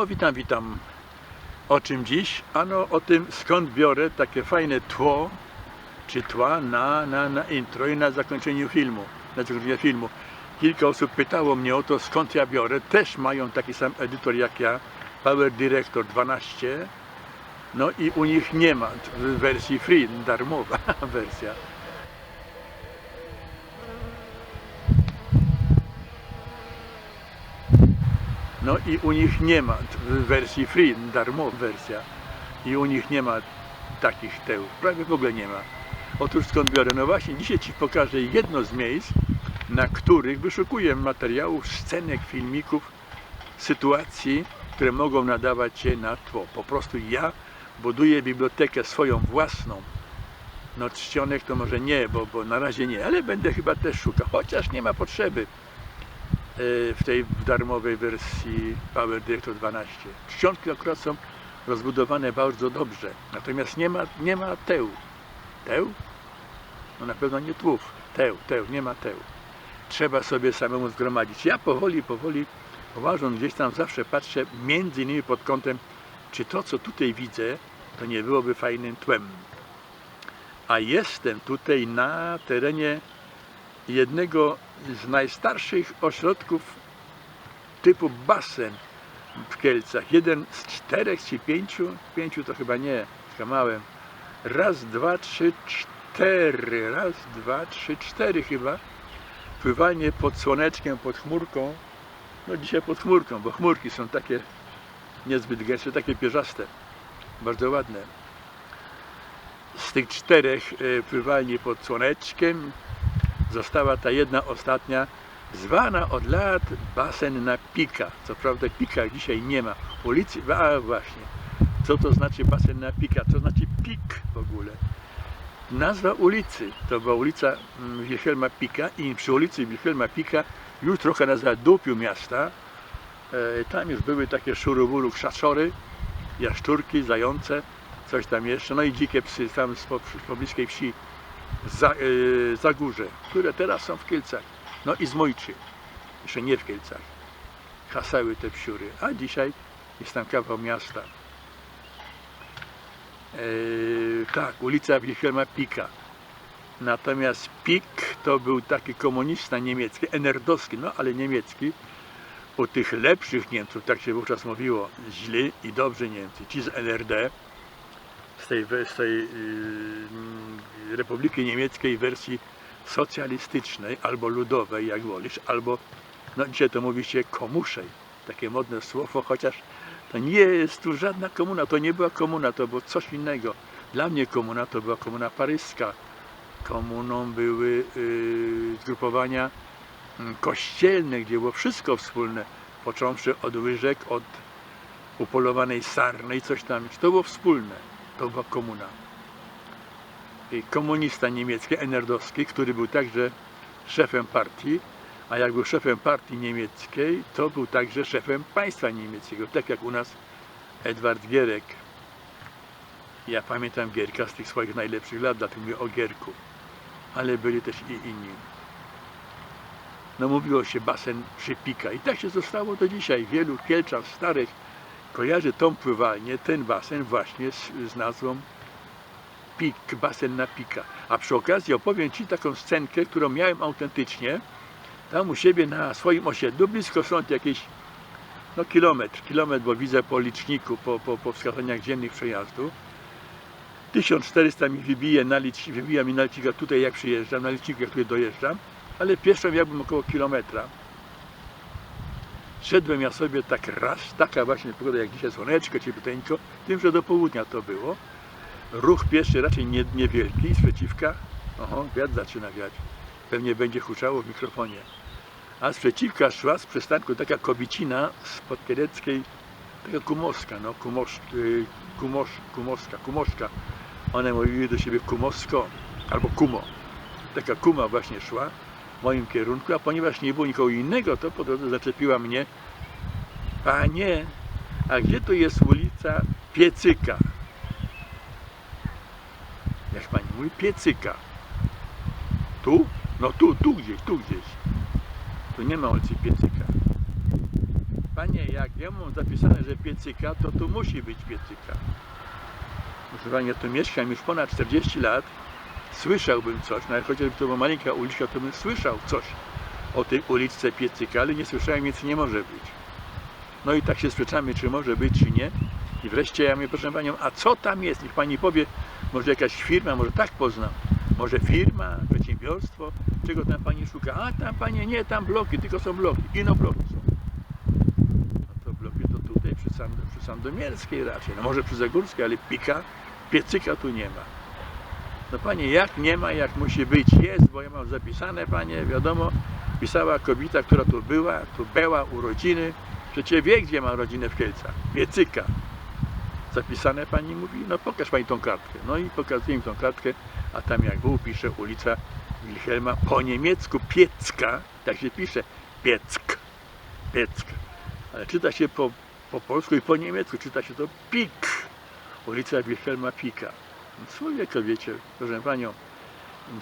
No, witam, witam. O czym dziś? Ano o tym, skąd biorę takie fajne tło, czy tła na, na, na intro i na zakończeniu filmu. Na zakończeniu filmu. Kilka osób pytało mnie o to, skąd ja biorę. Też mają taki sam edytor jak ja, Power Director 12. No i u nich nie ma wersji free, darmowa wersja. No i u nich nie ma wersji free, darmowa wersja. I u nich nie ma takich teł. Prawie w ogóle nie ma. Otóż skąd biorę? No właśnie, dzisiaj Ci pokażę jedno z miejsc, na których wyszukuję materiałów, scenek, filmików, sytuacji, które mogą nadawać się na tło. Po prostu ja buduję bibliotekę swoją własną. No czcionek to może nie, bo, bo na razie nie, ale będę chyba też szukał, chociaż nie ma potrzeby w tej darmowej wersji Power Director 12. Czcionki akurat są rozbudowane bardzo dobrze, natomiast nie ma, nie ma teł. Teł? No na pewno nie tłów. Teł, teł, nie ma teł. Trzeba sobie samemu zgromadzić. Ja powoli, powoli, uważam, gdzieś tam zawsze patrzę, między innymi pod kątem, czy to, co tutaj widzę, to nie byłoby fajnym tłem. A jestem tutaj na terenie jednego z najstarszych ośrodków typu basen w Kielcach. Jeden z czterech czy pięciu, pięciu to chyba nie, skłamałem. Raz, dwa, trzy, cztery, raz, dwa, trzy, cztery chyba. Pływanie pod słoneczkiem, pod chmurką. No dzisiaj pod chmurką, bo chmurki są takie niezbyt gęste, takie pierzaste. Bardzo ładne. Z tych czterech e, pływalni pod słoneczkiem została ta jedna ostatnia, zwana od lat basen na pika. Co prawda pika dzisiaj nie ma. Ulicy, a właśnie. Co to znaczy basen na pika? Co znaczy pik w ogóle? Nazwa ulicy to była ulica mm, Wilhelma Pika i przy ulicy Wilhelma Pika już trochę na zadupiu miasta e, tam już były takie szuruburu krzaczory, jaszczurki, zające, coś tam jeszcze, no i dzikie psy tam z pobliskiej wsi za, e, Zagórze, które teraz są w Kielcach. No i z Mojczy, jeszcze nie w Kielcach. Hasały te psiury, a dzisiaj jest tam kawał miasta. E, tak, ulica Wilhelma Pika. Natomiast Pik to był taki komunista niemiecki, enerdowski, no ale niemiecki. U tych lepszych Niemców, tak się wówczas mówiło, źli i dobrzy Niemcy, ci z NRD, tej, z tej yy, Republiki Niemieckiej wersji socjalistycznej albo ludowej, jak wolisz, albo, no dzisiaj to mówi się komuszej, takie modne słowo, chociaż to nie jest tu żadna komuna, to nie była komuna, to było coś innego. Dla mnie komuna to była komuna paryska. Komuną były yy, zgrupowania mm, kościelne, gdzie było wszystko wspólne, począwszy od łyżek, od upolowanej sarny i coś tam. To było wspólne, to była komuna. I komunista niemiecki, enerdowski, który był także szefem partii, a jak był szefem partii niemieckiej, to był także szefem państwa niemieckiego, tak jak u nas Edward Gierek. Ja pamiętam Gierka z tych swoich najlepszych lat, dlatego mówię o Gierku, ale byli też i inni. No mówiło się basen przypika i tak się zostało do dzisiaj. Wielu Kielczan starych kojarzy tą pływalnię, ten basen właśnie z, z nazwą Pik, basen na pika. A przy okazji opowiem Ci taką scenkę, którą miałem autentycznie, tam u siebie na swoim osiedlu, blisko stąd jakieś no kilometr, kilometr, bo widzę po liczniku, po, po, po wskazaniach dziennych przejazdu. 1400 mi wybije na licz, wybija mi na licznika tutaj jak przyjeżdżam, na liczniku jak tutaj dojeżdżam, ale pieszo miałbym około kilometra. Szedłem ja sobie tak raz, taka właśnie pogoda jak dzisiaj, słoneczko, ciepluteńko, tym, że do południa to było. Ruch pieszy raczej nie, niewielki, z przeciwka, oho, wiatr zaczyna wiać. Pewnie będzie huczało w mikrofonie. A z przeciwka szła z przystanku taka kobicina z podkieleckiej, taka kumoska, no, kumosz, y, kumosz, kumoska, kumoszka. One mówiły do siebie kumosko albo kumo. Taka kuma właśnie szła w moim kierunku, a ponieważ nie było nikogo innego, to po drodze zaczepiła mnie Panie, a gdzie tu jest ulica Piecyka? Jak pani mówi, Piecyka. Tu? No tu, tu gdzieś, tu gdzieś. Tu nie ma ulicy Piecyka. Panie, jak ja mam zapisane, że piecyka, to tu musi być piecyka. Proszę Pani, ja tu mieszkam już ponad 40 lat. Słyszałbym coś, nawet chociażby to była malinka uliczka, to bym słyszał coś o tej uliczce piecyka, ale nie słyszałem, więc nie może być. No i tak się sprzeczamy, czy może być, czy nie. I wreszcie ja mówię, proszę Panią, a co tam jest? Niech Pani powie, może jakaś firma, może tak poznam. Może firma, przedsiębiorstwo, czego tam Pani szuka? A tam Panie, nie, tam bloki, tylko są bloki, ino bloki są. No to bloki to tutaj przy, Sand przy Sandomierskiej raczej, no może przy Zagórskiej, ale pika, piecyka tu nie ma. No Panie, jak nie ma, jak musi być? Jest, bo ja mam zapisane, Panie, wiadomo, pisała kobieta, która tu była, tu była urodziny, przecież wie, gdzie ma rodzinę w Kielcach, piecyka. Zapisane Pani mówi, no pokaż Pani tą kartkę. No i pokazuję im tą kartkę, a tam jak był pisze ulica Wilhelma po niemiecku Piecka, tak się pisze, Pieck, Pieck. Ale czyta się po, po polsku i po niemiecku, czyta się to Pik, ulica Wilhelma Pika. Człowieka, wiecie, proszę Panią,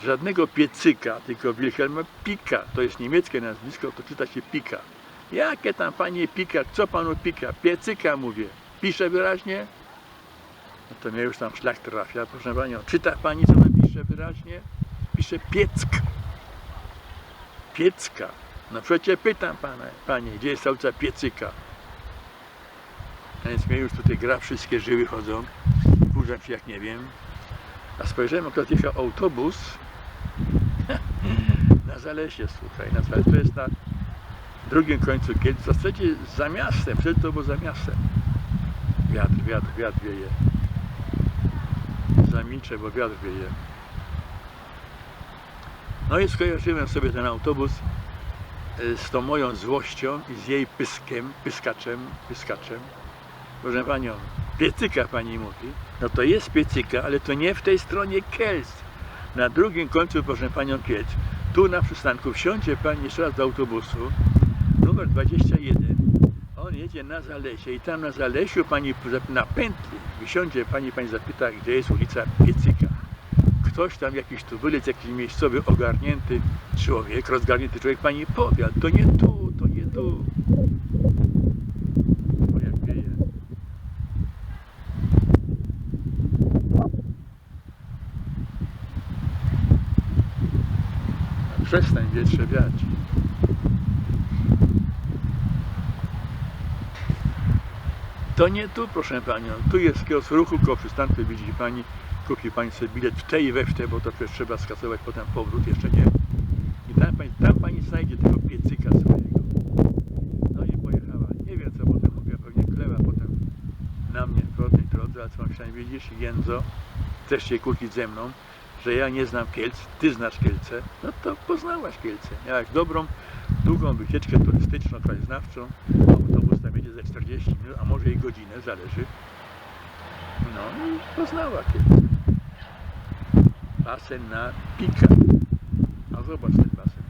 żadnego piecyka, tylko Wilhelma Pika, to jest niemieckie nazwisko, to czyta się Pika. Jakie tam Panie Pika, co Panu Pika? Piecyka mówię. Pisze wyraźnie? No to mnie już tam szlak trafia, proszę Panią. Czyta Pani, co tam pisze wyraźnie? Pisze Pieck. Piecka. No przecież pytam Pana, Panie, gdzie jest stolica Piecyka? A więc mnie już tutaj gra, wszystkie żyły chodzą. Burzę się jak nie wiem. A spojrzałem, akurat jechał autobus na Zalesie, słuchaj, na Zalesie. To jest na drugim końcu Kielc, w zasadzie za miastem, wtedy to było za miastem. Wiatr, wiatr, wiatr wieje. Zamilczę, bo wiatr wieje. No i skojarzyłem sobie ten autobus e, z tą moją złością i z jej pyskiem, pyskaczem, pyskaczem. Proszę Panią, piecyka Pani mówi. No to jest piecyka, ale to nie w tej stronie Kielc. Na drugim końcu, proszę Panią, Kielc. Tu na przystanku wsiądzie Pani jeszcze raz do autobusu, numer 21. On jedzie na Zalesie i tam na Zalesiu Pani na pętli wysiądzie Pani, Pani zapyta, gdzie jest ulica Piecyka. Ktoś tam, jakiś tu wylec, jakiś miejscowy, ogarnięty człowiek, rozgarnięty człowiek Pani powie, to nie tu, to nie tu. O jak wieje. Przestań wietrze wiać. To nie tu, proszę Panią. Tu jest kiosk ruchu koło przystanku, widzi Pani. Kupi Pani sobie bilet w te i we w te, bo to przecież trzeba skasować potem powrót, jeszcze nie. I tam Pani, tam pani znajdzie tego piecyka swojego. No i pojechała. Nie wiem co potem mówiła, pewnie klewa potem na mnie w rodnej drodze, ale co myślałem, widzisz, Jędzo, chcesz się kłócić ze mną, że ja nie znam Kielc, ty znasz Kielce, no to poznałaś Kielce. Miałaś dobrą, długą wycieczkę turystyczną, krajoznawczą, autobus tam jedzie za 40 minut, a może i godzinę, zależy. No i poznała Kielce. Basen na Pika. A zobacz ten basen.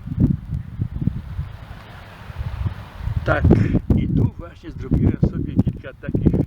Tak, i tu właśnie zrobiłem sobie kilka takich